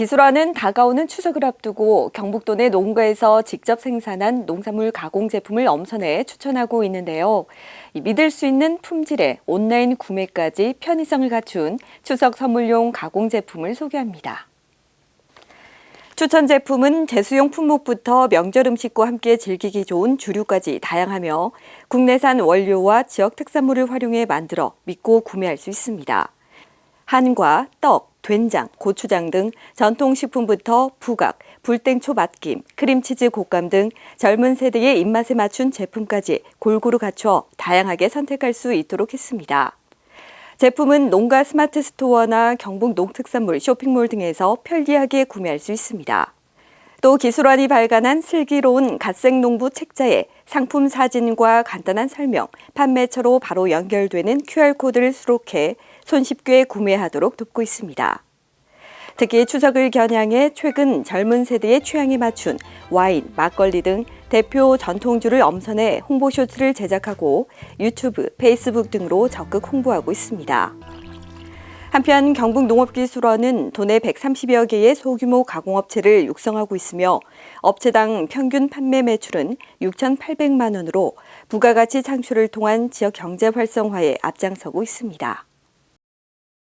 기술화는 다가오는 추석을 앞두고 경북도 내 농가에서 직접 생산한 농산물 가공 제품을 엄선해 추천하고 있는데요. 이 믿을 수 있는 품질의 온라인 구매까지 편의성을 갖춘 추석 선물용 가공 제품을 소개합니다. 추천 제품은 제수용 품목부터 명절 음식과 함께 즐기기 좋은 주류까지 다양하며 국내산 원료와 지역 특산물을 활용해 만들어 믿고 구매할 수 있습니다. 한과, 떡, 된장, 고추장 등 전통식품부터 부각, 불땡초 맛김, 크림치즈 곶감 등 젊은 세대의 입맛에 맞춘 제품까지 골고루 갖춰 다양하게 선택할 수 있도록 했습니다. 제품은 농가 스마트 스토어나 경북 농특산물 쇼핑몰 등에서 편리하게 구매할 수 있습니다. 또 기술원이 발간한 슬기로운 갓생농부 책자에 상품 사진과 간단한 설명, 판매처로 바로 연결되는 QR코드를 수록해 손쉽게 구매하도록 돕고 있습니다. 특히 추석을 겨냥해 최근 젊은 세대의 취향에 맞춘 와인, 막걸리 등 대표 전통주를 엄선해 홍보 쇼츠를 제작하고 유튜브, 페이스북 등으로 적극 홍보하고 있습니다. 한편 경북농업기술원은 도내 130여 개의 소규모 가공업체를 육성하고 있으며 업체당 평균 판매 매출은 6,800만 원으로 부가가치 창출을 통한 지역 경제 활성화에 앞장서고 있습니다.